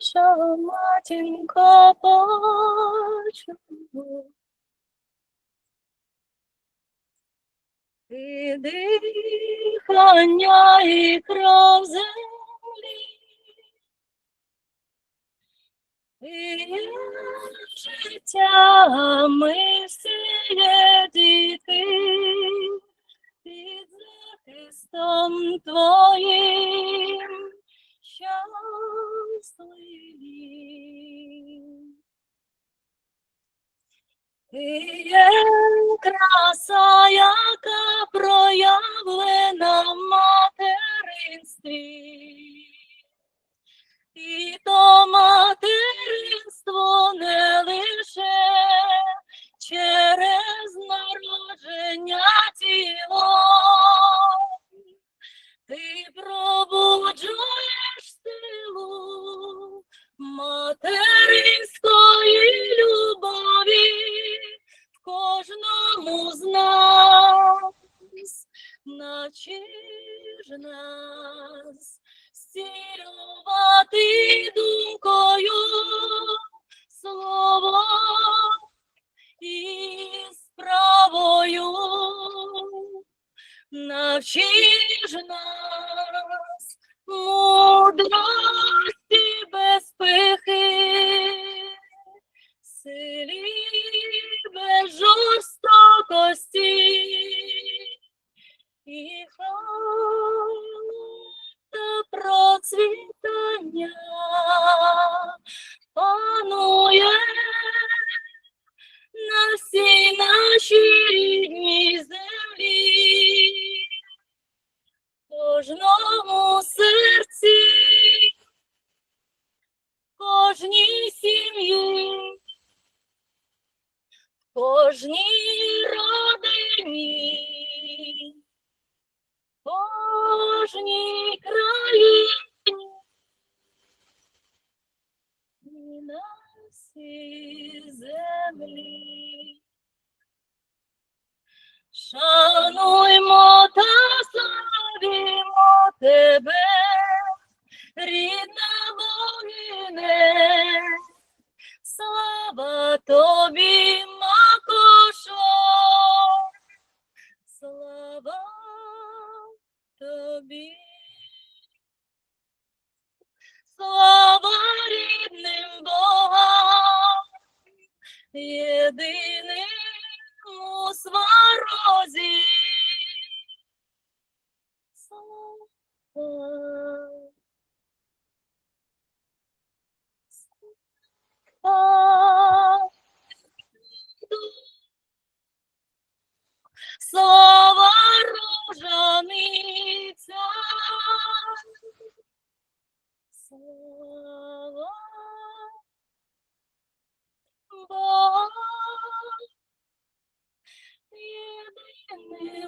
Наша матінка почула. І дихання і кров землі. І життя ми всі діти під захистом твоїм Є краса, яка проявлена в материнстві. І то материнство не лише через народження тіло. Ти пробуджуєш силу материнської зцілювати думкою словом і справою. Навчи ж нас мудрості без пихи, силі без жорстокості і та процвітання кожній родині, кожній країні. Слава рожаниця. Слава Богу, єдиному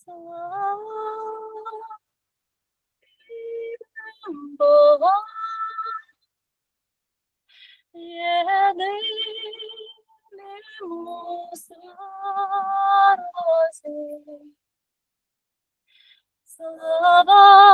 слава рідним Богам, єдиному славі. Слава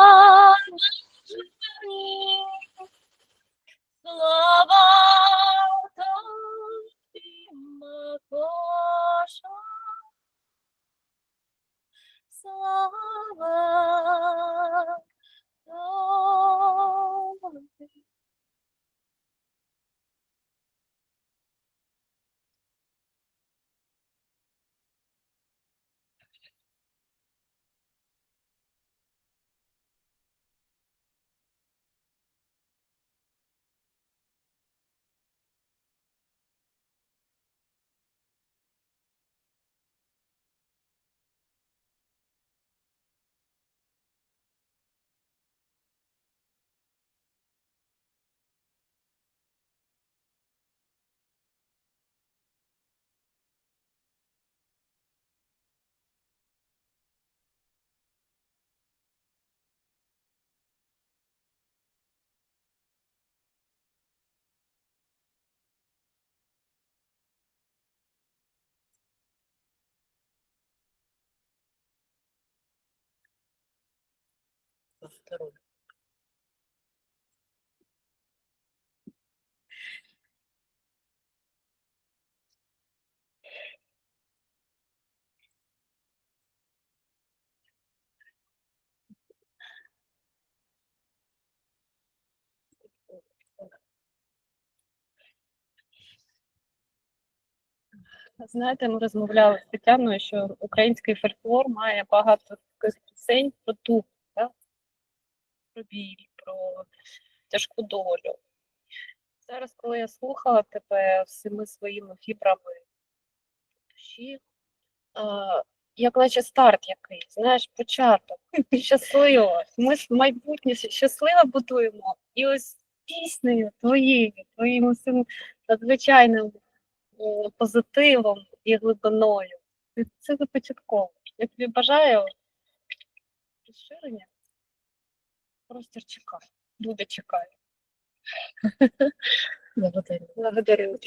Здоров'я. Знаєте, ми розмовляли з Тетяною, що український фольклор має багато таких пісень про да? Про біль, про тяжку долю. Зараз, коли я слухала тебе всіми своїми фібрами душі, як наче старт якийсь, знаєш, початок, щасливо. Ми майбутнє щасливо будуємо. І ось піснею твоєю, твоїм усім надзвичайним е, позитивом і глибиною. Це започатково. Я тобі бажаю розширення. Простір чекає. Буде чекає. Благодарю. Благодарю.